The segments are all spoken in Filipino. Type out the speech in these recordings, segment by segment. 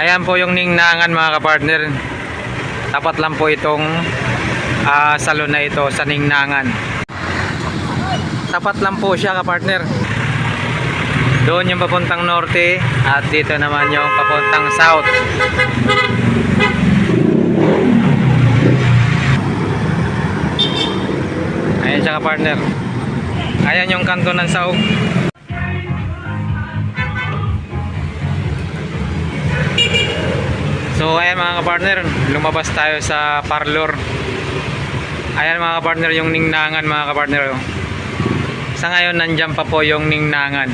Ayan po yung ningnangan mga kapartner. Tapat lang po itong ah, salon na ito sa ningnangan. Tapat lang po siya kapartner. Doon yung papuntang norte at dito naman yung papuntang south. Ayan siya partner. Ayan yung kanto ng saog. Ayan mga kapartner, lumabas tayo sa parlor. Ayan mga kapartner yung ningnangan mga kapartner. oh. Sa ngayon nandyan pa po yung ningnangan.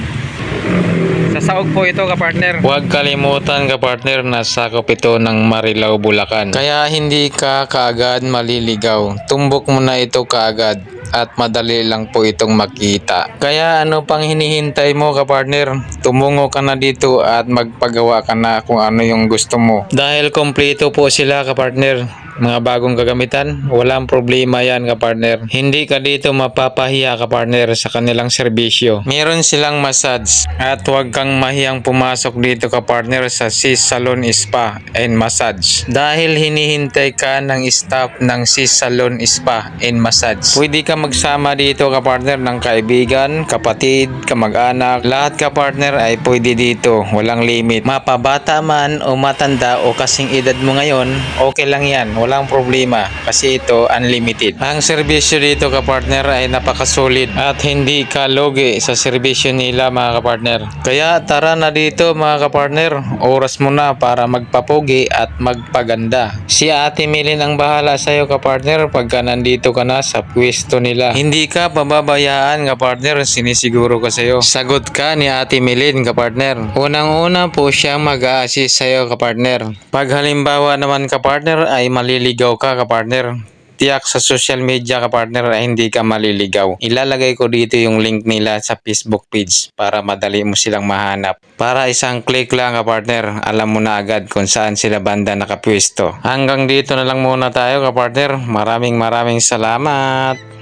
Sa saog po ito kapartner. Huwag kalimutan kapartner na sakop ito ng Marilao, Bulacan. Kaya hindi ka kaagad maliligaw. Tumbok mo na ito kaagad at madali lang po itong makita. Kaya ano pang hinihintay mo kapartner? Tumungo ka na dito at magpagawa ka na kung ano yung gusto mo. Dahil kompleto po sila kapartner mga bagong gagamitan, walang problema yan kapartner. Hindi ka dito mapapahiya kapartner sa kanilang serbisyo. Meron silang massage at huwag kang mahiyang pumasok dito kapartner sa Sis Salon Spa and Massage. Dahil hinihintay ka ng staff ng Sis Salon Spa and Massage. Pwede ka magsama dito kapartner ng kaibigan, kapatid, kamag-anak. Lahat kapartner ay pwede dito. Walang limit. Mapabata man o matanda o kasing edad mo ngayon, okay lang yan. Walang problema kasi ito unlimited. Ang serbisyo dito kapartner ay napakasulit at hindi ka logi sa serbisyo nila mga kapartner. Kaya tara na dito mga kapartner. Oras mo na para magpapugi at magpaganda. Si Ate Milin ang bahala sa iyo kapartner pagka nandito ka na sa pwesto nila. Hindi ka pababayaan kapartner. Sinisiguro ko sa iyo. Sagot ka ni Ate Milin kapartner. Unang-una po siyang mag-a-assist sa iyo kapartner. Pag halimbawa naman kapartner ay maliligaw ka kapartner tiyak sa social media ka partner ay hindi ka maliligaw. Ilalagay ko dito yung link nila sa Facebook page para madali mo silang mahanap. Para isang click lang ka partner, alam mo na agad kung saan sila banda nakapwesto. Hanggang dito na lang muna tayo ka partner. Maraming maraming salamat.